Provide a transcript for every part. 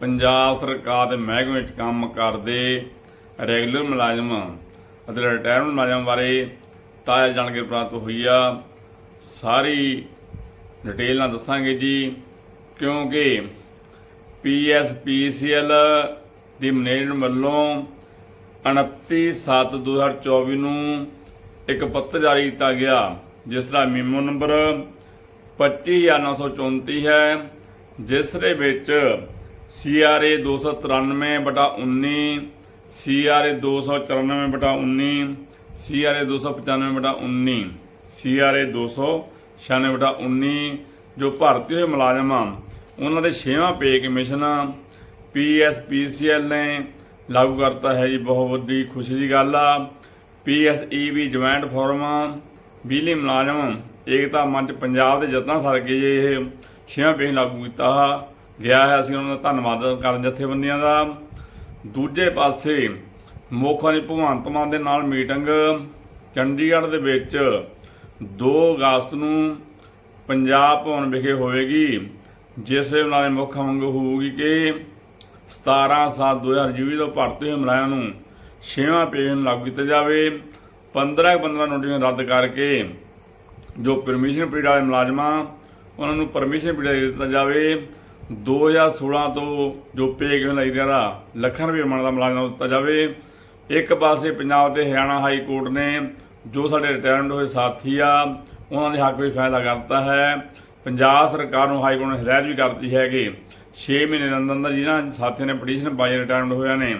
ਪੰਜਾਬ ਸਰਕਾਰ ਦੇ ਮਹਿਕਮੇ ਵਿੱਚ ਕੰਮ ਕਰਦੇ ਰੈਗੂਲਰ ਮੁਲਾਜ਼ਮ ਅਤੇ ਰਿਟਾਇਰਮੈਂਟ ਮੁਲਾਜ਼ਮ ਬਾਰੇ ਤਾਜ਼ਾ ਜਾਣਕਾਰੀ ਪ੍ਰਾਪਤ ਹੋਈ ਆ। ਸਾਰੀ ਡਿਟੇਲ ਨਾਲ ਦੱਸਾਂਗੇ ਜੀ, ਕਿਉਂਕਿ ਪੀਐਸਪੀਸੀਐਲ ਦੀ ਮੈਨੇਜਮੈਂਟ ਵੱਲੋਂ 29/7/2024 ਨੂੰ ਇੱਕ ਪੱਤਰ ਜਾਰੀ ਕੀਤਾ ਗਿਆ, ਜਿਸ ਦਾ ਮੀਮੋ ਨੰਬਰ 25934 ਹੈ, ਜਿਸ ਦੇ ਵਿੱਚ CRA 293 ਬਟਾ 19 CRA 294 ਬਟਾ 19 CRA 295 ਬਟਾ 19 CRA 296 ਬਟਾ 19 ਜੋ ਭਰਤੀ ਹੋਏ ਮੁਲਾਜ਼ਮ ਆ, ਉਹਨਾਂ ਦੇ 6ਵਾਂ ਪੇ ਕਮਿਸ਼ਨ PSPCL ਨੇ ਲਾਗੂ ਕਰਤਾ ਹੈ ਜੀ, ਬਹੁਤ ਵੱਡੀ ਖੁਸ਼ੀ ਦੀ ਗੱਲ ਆ। PSEB ਜੁਆਇੰਟ ਫੋਰਮ ਬਿਜਲੀ ਮੁਲਾਜ਼ਮ, ਏਕਤਾ ਮੰਚ ਪੰਜਾਬ ਦੇ ਯਤਨਾਂ ਸਦਕੇ ਜੀ ਇਹ 6ਵਾਂ ਪੇ ਲਾਗੂ ਕੀਤਾ ਗਿਆ ਹੈ ਅਸੀਂ ਉਹਨਾਂ ਦਾ ਧੰਨਵਾਦ ਕਰਨ ਜਥੇਬੰਦੀਆਂ ਦਾ। ਦੂਜੇ ਪਾਸੇ ਮੋਖਾਂ ਭਗਵੰਤ ਮਾਨ ਦੇ ਨਾਲ ਮੀਟਿੰਗ ਚੰਡੀਗੜ੍ਹ ਦੇ ਵਿੱਚ। 2 ਅਗਸਤ ਨੂੰ ਪੰਜਾਬ ਭਵਨ ਵਿਖੇ ਹੋਵੇਗੀ, ਜਿਸ ਦੇ ਨਾਲ ਮੁੱਖ ਮੰਗ ਹੋਊਗੀ ਕਿ 17 7 2024 ਤੋਂ ਭਰਤੀ ਹੋਏ ਮੁਲਾਜ਼ਮਾਂ ਨੂੰ ਛੇਵਾਂ ਪੇ ਲਾਗੂ ਕੀਤਾ ਜਾਵੇ। 15 15 ਨੋਟੀਫਿਕੇਸ਼ਨ ਰੱਦ ਕਰਕੇ ਜੋ ਪਰਮਿਸ਼ਨ ਪੀਰੀਅਡ ਵਾਲੇ ਮੁਲਾਜ਼ਮਾਂ, ਉਹਨਾਂ ਨੂੰ ਪਰਮਿਸ਼ਨ ਪੀਰੀਅਡ ਦਿੱਤਾ ਜਾਵੇ। 2016 ਤੋਂ ਜੋ ਪੇ ਕਿਵੇਂ ਲਈ ਰਿਹਾ ਲੱਖਾਂ ਰੁਪਏ ਮਨ ਦਾ ਮੁਲਾਜ਼ਮ ਦਿੱਤਾ ਜਾਵੇ। ਇੱਕ ਪਾਸੇ ਪੰਜਾਬ ਤੇ ਹਰਿਆਣਾ ਹਾਈ ਕੋਰਟ ਨੇ ਜੋ ਸਾਡੇ ਰਿਟਾਇਰਮੈਂਟ ਹੋਏ ਸਾਥੀ ਆ, ਉਹਨਾਂ ਦੇ ਹੱਕ ਵਿੱਚ ਫੈਸਲਾ ਕਰਤਾ ਹੈ। ਪੰਜਾਬ ਸਰਕਾਰ ਨੂੰ ਹਾਈ ਕੋਰਟ ਨੇ ਹਦਾਇਤ ਵੀ ਕਰਤੀ ਹੈ ਕਿ 6 ਮਹੀਨੇ ਦੇ ਅੰਦਰ ਅੰਦਰ ਜਿਹਨਾਂ ਸਾਥੀਆਂ ਨੇ ਪਟੀਸ਼ਨ ਪਾਈ ਰਿਟਾਇਰਮੈਂਟ ਹੋਇਆ ਨੇ,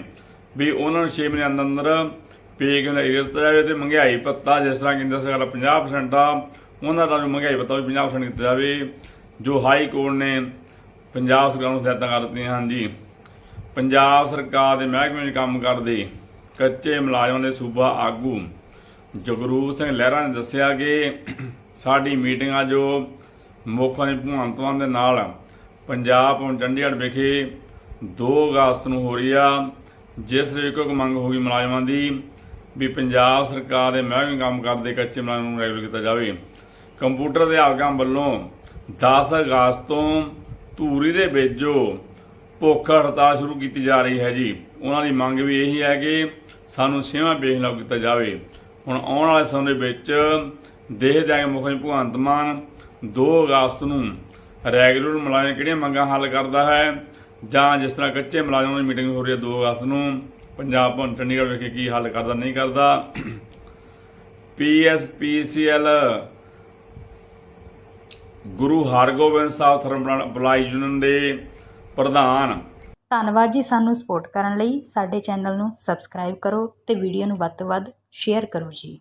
ਵੀ ਉਹਨਾਂ ਨੂੰ 6 ਮਹੀਨੇ ਅੰਦਰ ਅੰਦਰ ਪੇ ਕਿਵੇਂ ਦਿੱਤਾ ਜਾਵੇ ਤੇ ਮਹਿੰਗਾਈ ਭੱਤਾ ਜਿਸ ਤਰ੍ਹਾਂ ਕੇਂਦਰ ਸਰਕਾਰ ਦਾ 50% ਆ, ਉਹਨਾਂ ਦਾ ਵੀ ਮਹਿੰਗਾਈ ਭੱਤਾ ਵੀ 50% ਕੀਤਾ ਜਾਵੇ। ਜੋ ਹਾਈ ਕੋਰਟ ਨੇ ਪੰਜਾਬ ਸਰਕਾਰ ਨੂੰ ਹਦਾਇਤਾਂ ਕਰ ਦਿੱਤੀਆਂ ਹਨ ਜੀ ਪੰਜਾਬ ਸਰਕਾਰ ਦੇ ਮਹਿਕਮੇ ਵਿੱਚ ਕੰਮ ਕਰਦੇ ਕੱਚੇ ਮੁਲਾਜ਼ਮਾਂ ਦੇ ਸੂਬਾ ਆਗੂ ਜਗਰੂਪ ਸਿੰਘ ਲਹਿਰਾ ਨੇ ਦੱਸਿਆ ਕਿ ਸਾਡੀ ਮੀਟਿੰਗ ਆ ਜੋ ਮੁੱਖ ਮੰਤਰੀ ਭਗਵੰਤ ਦੇ ਨਾਲ ਪੰਜਾਬ ਭਵਨ ਚੰਡੀਗੜ੍ਹ ਵਿਖੇ 2 ਅਗਸਤ ਨੂੰ ਹੋ ਰਹੀ ਆ, ਜਿਸ ਦੇ ਵਿੱਚ ਇੱਕ ਮੰਗ ਹੋਗੀ ਮੁਲਾਜ਼ਮਾਂ ਦੀ ਵੀ ਪੰਜਾਬ ਸਰਕਾਰ ਦੇ ਮਹਿਕਮੇ ਕੰਮ ਕਰਦੇ ਕੱਚੇ ਮੁਲਾਜ਼ਮਾਂ ਨੂੰ ਰੈਗੂਲਰ ਕੀਤਾ ਜਾਵੇ। ਕੰਪਿਊਟਰ ਅਧਿਆਪਕਾਂ ਵੱਲੋਂ 10 ਅਗਸਤ ਤੋਂ ਧੂਰੀ ਦੇ ਵਿੱਚ ਜੋ ਭੁੱਖ ਹੜਤਾਲ ਸ਼ੁਰੂ ਕੀਤੀ ਜਾ ਰਹੀ ਹੈ ਜੀ। ਉਹਨਾਂ ਦੀ ਮੰਗ ਵੀ ਇਹੀ ਹੈ ਕਿ ਸਾਨੂੰ ਸੇਵਾ ਵੇਖ ਲਾਗੂ ਕੀਤਾ ਜਾਵੇ। ਹੁਣ ਆਉਣ ਵਾਲੇ ਸਮੇਂ ਦੇ ਵਿੱਚ ਦੇਹ ਦਿਆਂਗੇ ਮੁੱਖ ਮੰਤਰੀ ਭਗਵੰਤ ਮਾਨ 2 ਅਗਸਤ ਨੂੰ ਰੈਗੂਲਰ ਮੁਲਾਜ਼ਮ ਕਿਹੜੀਆਂ ਮੰਗਾਂ ਹੱਲ ਕਰਦਾ ਹੈ ਜਾਂ ਜਿਸ ਤਰ੍ਹਾਂ ਕੱਚੇ ਮੁਲਾਜ਼ਮਾਂ ਦੀ ਮੀਟਿੰਗ ਹੋ ਰਹੀ ਹੈ 2 ਅਗਸਤ ਨੂੰ, ਪੰਜਾਬ ਭਵਨ ਚੰਡੀਗੜ੍ਹ ਵਿਖੇ ਕੀ ਹੱਲ ਕਰਦਾ ਨਹੀਂ ਕਰਦਾ। ਪੀਐਸਪੀਸੀਐਲ ਗੁਰੂ ਹਰਗੋਬਿੰਦ ਸਾਹਿਬ ਥਰਮਲ ਬਲਾਈ ਯੂਨੀਅਨ ਦੇ ਪ੍ਰਧਾਨ। ਧੰਨਵਾਦ ਜੀ ਸਾਨੂੰ ਸਪੋਰਟ ਕਰਨ ਲਈ। ਸਾਡੇ ਚੈਨਲ ਨੂੰ ਸਬਸਕ੍ਰਾਈਬ ਕਰੋ ਤੇ ਵੀਡੀਓ ਨੂੰ ਵੱਧ ਤੋਂ ਵੱਧ ਸ਼ੇਅਰ ਕਰੋ ਜੀ।